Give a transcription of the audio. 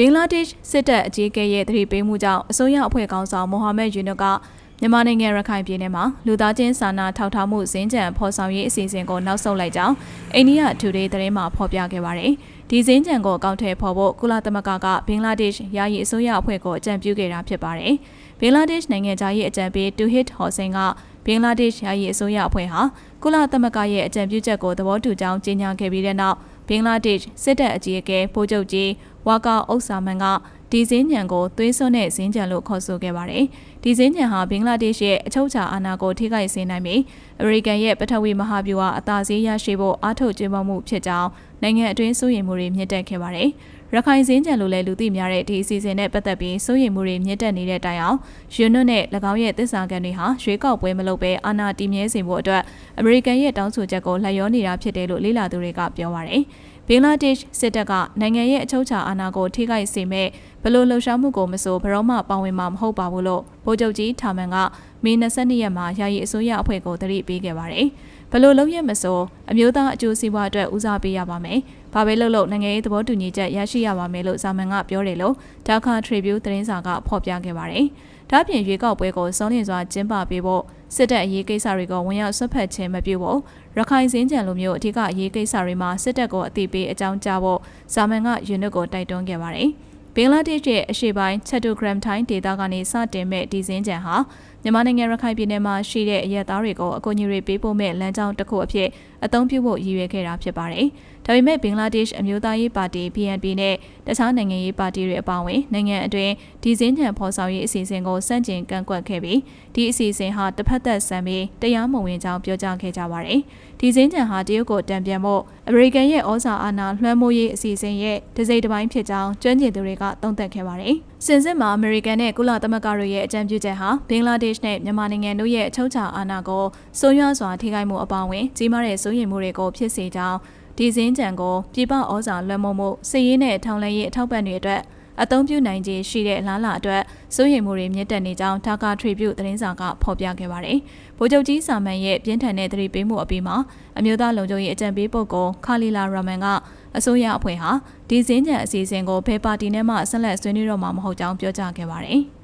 ဘင်္ဂလားဒေ့ရှ်စစ်တပ်အကြီးအကဲရဲ့သတိပေးမှုကြောင့်အစိုးရအဖွဲ့ခေါင်းဆောင်မိုဟာမက်ယူနုကမြန်မာနိုင်ငံရခိုင်ပြည်နယ်မှာလူသားချင်းစာနာထောက်ထားမှုစင်ကြံဖော်ဆောင်ရေးအစီအစဉ်ကိုနောက်ဆုတ်လိုက်ကြောင်းအိန္ဒိယထူဒေးသတင်းမှာဖော်ပြခဲ့ပါတယ်။ဒီစင်ကြံကိုအကောင့်ထဲပေါ်ဖို့ကုလသမဂ္ဂကဘင်္ဂလားဒေ့ရှ်ယာယီအစိုးရအဖွဲ့ကိုအကြံပြုခဲ့တာဖြစ်ပါတယ်။ဘင်္ဂလားဒေ့ရှ်နိုင်ငံသားရဲ့အကြံပေးတူဟစ်ဟော်ဆင်ကဘင်္ဂလားဒေ့ရှ်ယာယီအစိုးရအဖွဲ့ဟာကုလသမဂ္ဂရဲ့အကြံပြုချက်ကိုသဘောတူကြောင်းကြေညာခဲ့ပြီးတဲ့နောက် ဘင်္ဂလားဒေ့ရှ်စစ်တပ်အကြီးအကဲပိုးချုပ်ကြီးဝါကာအုပ်စာမန်ကဒီစင်းညံကိုသွေးစွန်းတဲ့စင်းကြံလို့ခေါ်ဆိုခဲ့ပါတယ်။ဒီစင်းညံဟာဘင်္ဂလားဒေ့ရှ်ရဲ့အချုပ်အခြာအာဏာကိုထိခိုက်စေနိုင်ပြီးအမေရိကန်ရဲ့ပထဝီမဟာဗျူဟာအသာစီးရရှိဖို့အားထုတ်ကျင်းပမှုဖြစ်ကြောင်း နိုင်ငံအတွင်းစိုးရိမ်မှုတွေမြင့်တက်ခဲ့ပါတယ်။ရခိုင်စင်းကြံလိုလဲလူသိများတဲ့ဒီအစီအစဉ်နဲ့ပတ်သက်ပြီးစိုးရိမ်မှုတွေမြင့်တက်နေတဲ့တိုင်အောင်ယူနွတ်နဲ့၎င်းရဲ့သစ္စာခံတွေဟာရွေးကောက်ပွဲမလုပ်ဘဲအာဏာတည်မြဲစေဖို့အတွက်အမေရိကန်ရဲ့တောင်းဆိုချက်ကိုလှည့်ရောနေတာဖြစ်တယ်လို့လေ့လာသူတွေကပြောပါတယ်။ဘင်္ဂလားဒေ့ရှ်စစ်တပ်ကနိုင်ငံရဲ့အချုပ်အခြာအာဏာကိုထိခိုက်စေမဲ့ဘလို့လှုပ်ရှားမှုကိုမဆိုဘရောမှပါဝင်မှာမဟုတ်ပါဘူးလို့ဗိုလ်ချုပ်ကြီးထာမန်က မေ22ရက်မှာယာယီအစိုးရအဖွဲ့ကိုတတိပေးခဲ့ပါတယ်။ဘလို့လုံးရမဆိုအမျိုးသားအကျိုးစီးပွားအတွက်ဦးစားပေးရပါမယ်။ဘာပဲလုပ်လို့နိုင်ငံရေးသဘောတူညီချက်ရရှိရပါမယ်လို့ဇာမန်ကပြောတယ်လို့ဒါကာထရီဗျူးသတင်းစာကဖော်ပြခဲ့ပါတယ်။ဒါ့ပြင်ရွေးကောက်ပွဲကိုစောင်းလင်စွာကျင်းပပေးဖို့စစ်တပ်အရေးကိစ္စတွေကိုဝင်ရောက်ဆွတ်ဖက်ခြင်းမပြုဖို့ရခိုင်စင်းကြံလိုမျိုးအထူးအရေးကိစ္စတွေမှာစစ်တပ်ကိုအသိပေးအကြောင်းကြားဖို့ဇာမန်ကယူနစ်ကိုတိုက်တွန်းခဲ့ပါတယ်။ဘင်္ဂလားဒေ့ရှ်ရဲ့အရှေ့ပိုင်းချက်တိုဂရမ်ထိုင်းဒေသကနေစတင်မဲ့ဒီစင်းကြံဟာမြန်မာနိုင်ငံရခိုင်ပြည်နယ်မှာရှိတဲ့အရက်သားတွေကိုအကူအညီတွေပေးပို့မဲ့လမ်းကြောင်းတစ်ခုအဖြစ်အသုံးပြုဖို့ရည်ရွယ်ခဲ့တာဖြစ်ပါတယ်။ဒါပေမဲ့ဘင်္ဂလားဒေ့ရှ်အမျိုးသားရေးပါတီ BNP နဲ့တခြားနိုင်ငံရေးပါတီတွေအပါအဝင်နိုင်ငံအတွင်းဒီစင်းညံဖော်ဆောင်ရေးအစီအစဉ်ကိုစန့်ကျင်ကန့်ကွက်ခဲ့ပြီးဒီအစီအစဉ်ဟာတစ်ဖက်သက်ဆန်ပြီးတရားမဝင်ကြောင်းပြောကြားခဲ့ကြပါတယ်။ဒီစင်းညံဟာတရုတ်ကိုတံပြန်ဖို့အမေရိကန်ရဲ့ဩဇာအာဏာလွှမ်းမိုးရေးအစီအစဉ်ရဲ့ဒစိမ့်တစ်ပိုင်းဖြစ်ကြောင်းကျွမ်းကျင်သူတွေကသုံးသပ်ခဲ့ပါတယ်။စင်စစ်မှာအမေရိကန်နဲ့ကုလသမဂ္ဂတို့ရဲ့အကြံပြုချက်ဟာဘင်္ဂလားဒေ့ရှ်နဲ့မြန်မာနိုင်ငံတို့ရဲ့အချုပ်အခြာအာဏာကိုစိုးရွားစွာထိခိုက်မှုအပါအဝင်ကြီးမားတဲ့စိုးရိမ်မှုတွေကိုဖြစ်စေကြောင်းဒီစင်းကြံကိုပြည်ပဩဇာလွှမ်းမိုးမှုစစ်ရေးနဲ့ထောင်လှမ်းရေးအထောက်ပံ့တွေအတွက်အသုံးပြုနိုင်ခြင်းရှိတဲ့လားလာအတွက်စိုးရိမ်မှုတွေမြင့်တက်နေကြောင်းဒါကာထရီဗျူသတင်းစာကဖော်ပြခဲ့ပါတယ်။ဗိုလ်ချုပ်ကြီးစာမန်ရဲ့ပြင်းထန်တဲ့သတိပေးမှုအပြီးမှာအမျိုးသားလုံခြုံရေးအကြံပေးပုဂ္ဂိုလ်ခါလီလာရာမန်ကအစိုးရအဖွဲ့ဟာဒီစင်းကြံအစီအစဉ်ကိုဘယ်ပါတီနဲ့မှဆက်လက်ဆွေးနွေးတော့မှာမဟုတ်ကြောင်းပြောကြားခဲ့ပါတယ်။